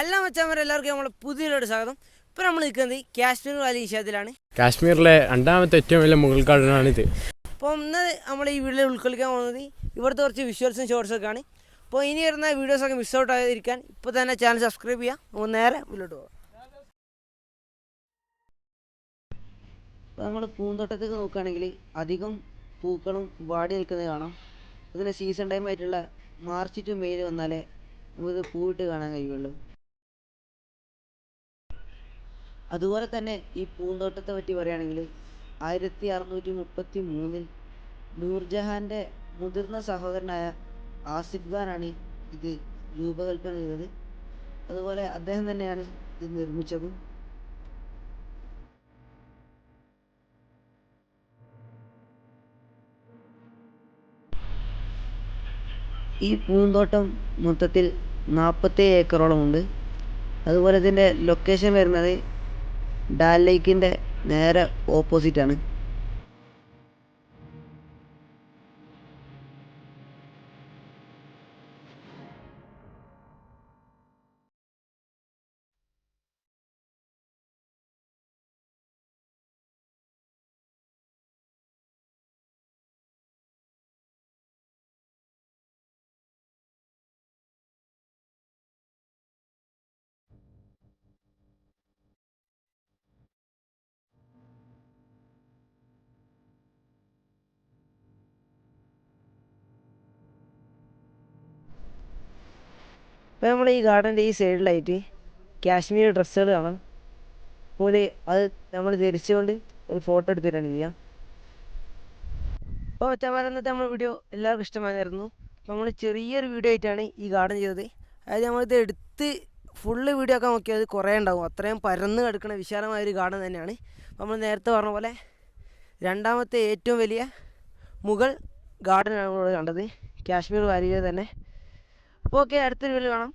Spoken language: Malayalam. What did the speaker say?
ഹലോ മച്ചാമാരെ എല്ലാവർക്കും നമ്മളെ പുതിയൊരു സ്വാഗതം. ഇപ്പോൾ നമ്മൾ നിൽക്കുന്നത് കാശ്മീർ വാലി വിഷയത്തിലാണ്. കാശ്മീരിലെ രണ്ടാമത്തെ ഏറ്റവും വലിയ മുഗൾ ഗാർഡനാണിത് അപ്പോൾ ഇന്ന് നമ്മൾ ഈ വീഡിയോയിൽ ഉൾക്കൊള്ളിക്കാൻ പോകുന്നത് ഇവിടുത്തെ കുറച്ച് വിഷ്വൽസും ഷോർട്സൊക്കെ ആണ് അപ്പോൾ ഇനി വരുന്ന വീഡിയോസൊക്കെ മിസ് ഔട്ട് ആയിരിക്കാൻ ഇപ്പോൾ തന്നെ ചാനൽ സബ്സ്ക്രൈബ് ചെയ്യാം. നമുക്ക് നേരെ മുന്നോട്ട് പോകാം. ഇപ്പോൾ നമ്മൾ പൂന്തോട്ടത്തേക്ക് നോക്കുകയാണെങ്കിൽ അധികം പൂക്കളും വാടി നിൽക്കുന്നത് കാണാം. ഇതിന് സീസൺ ടൈം ആയിട്ടുള്ള മാർച്ച് ടു മെയ്യിൽ വന്നാലേ നമുക്ക് പൂവിട്ട് കാണാൻ കഴിയുള്ളൂ. അതുപോലെ തന്നെ ഈ പൂന്തോട്ടത്തെ പറ്റി പറയുകയാണെങ്കിൽ ആയിരത്തി അറുന്നൂറ്റി മുപ്പത്തി മൂന്നിൽ നൂർജഹാന്റെ മുതിർന്ന സഹോദരനായ ആസിഫ് ഖാനാണ് ഇത് രൂപകൽപ്പന ചെയ്തത്. അതുപോലെ അദ്ദേഹം തന്നെയാണ് ഇത് നിർമ്മിച്ചതും. ഈ പൂന്തോട്ടം മൊത്തത്തിൽ നാൽപ്പത്തി ഏക്കറോളം ഉണ്ട് അതുപോലെ ഇതിന്റെ ലൊക്കേഷൻ വരുന്നത് ഡാൽ ലേക്കിന്റെ നേരെ ഓപ്പോസിറ്റ് ആണ് ഇപ്പോൾ നമ്മൾ ഈ ഗാർഡന്റെ ഈ സൈഡിലായിട്ട് കാശ്മീർ ഡ്രസ്സുകൾ കാണാം. അപ്പോൾ അത് നമ്മൾ ധരിച്ചുകൊണ്ട് ഒരു ഫോട്ടോ എടുത്തിട്ടാണ് ചെയ്യാം. അപ്പോൾ മറ്റന്മാരെ ഇന്നത്തെ നമ്മുടെ വീഡിയോ എല്ലാവർക്കും ഇഷ്ടമായിരുന്നു. അപ്പോൾ നമ്മൾ ചെറിയൊരു വീഡിയോ ആയിട്ടാണ് ഈ ഗാർഡൻ ചെയ്തത്. അതായത് നമ്മളിത് എടുത്ത് ഫുള്ള് വീഡിയോ ഒക്കെ നോക്കിയാൽ കുറേ ഉണ്ടാവും. അത്രയും പരന്ന് കിടക്കുന്ന വിശാലമായ ഒരു ഗാർഡൻ തന്നെയാണ്. നമ്മൾ നേരത്തെ പറഞ്ഞ പോലെ രണ്ടാമത്തെ ഏറ്റവും വലിയ മുഗൾ ഗാർഡനാണ് നമ്മൾ കണ്ടത്. കാശ്മീർ വാലിയിൽ തന്നെ. അപ്പോൾ ഓക്കെ അടുത്തൊരു കാണാം.